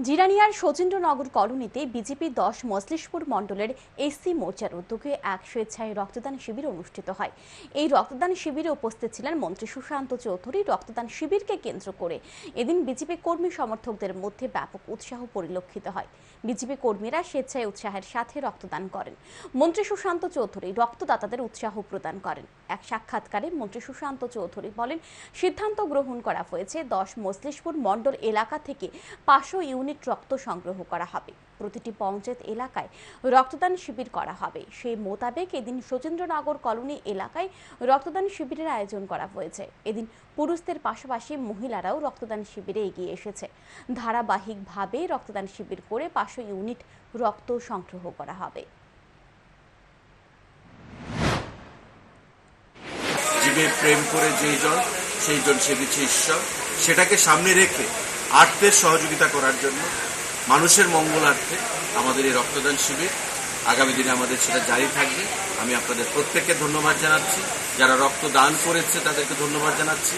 জিরানিয়ার সচিন্দ্রনগর কলোনিতে বিজেপি দশ মজলিশপুর মণ্ডলের এসসি মোর্চার উদ্যোগে এক স্বেচ্ছায় রক্তদান শিবির অনুষ্ঠিত হয়। এই রক্তদান শিবিরে উপস্থিত ছিলেন মন্ত্রী সুশান্ত চৌধুরী। রক্তদান শিবিরকে কেন্দ্র করে এদিন বিজেপি কর্মী সমর্থকদের মধ্যে ব্যাপক উৎসাহ পরিলক্ষিত হয়। বিজেপি কর্মীরা স্বেচ্ছায় উৎসাহের সাথে রক্তদান করেন। মন্ত্রী সুশান্ত চৌধুরী রক্তদাতাদের উৎসাহ প্রদান করেন। এক সাক্ষাৎকারে মন্ত্রী সুশান্ত চৌধুরী বলেন, সিদ্ধান্ত গ্রহণ করা হয়েছে। দশ মজলিশপুর মণ্ডল এলাকা থেকে পাঁচশো ইউনিট রক্ত সংগ্রহ করা হবে। প্রতিটি পঞ্চায়েত এলাকায় রক্তদান শিবির করা হবে। সেই মোতাবেক এদিন সচেন্দ্রনগর কলোনি এলাকায় রক্তদান শিবিরের আয়োজন করা হয়েছে। এদিন পুরুষদের পাশাপাশি মহিলারাও রক্তদান শিবিরে এগিয়ে এসেছে। ধারাবাহিকভাবে রক্তদান শিবির করে পাঁচশো ইউনিট রক্ত সংগ্রহ করা হবে। জীবে প্রেম করে যেই জন, সেই জন সেবিছে ঈশ্বর। সেটাকে সামনে রেখে আর্থের সহযোগিতা করার জন্য, মানুষের মঙ্গলার্থে আমাদের এই রক্তদান শিবির, আগামী দিনে আমাদের সেটা জারি থাকবে। আমি আপনাদের প্রত্যেককে ধন্যবাদ জানাচ্ছি। যারা রক্তদান করেছে, তাদেরকে ধন্যবাদ জানাচ্ছি।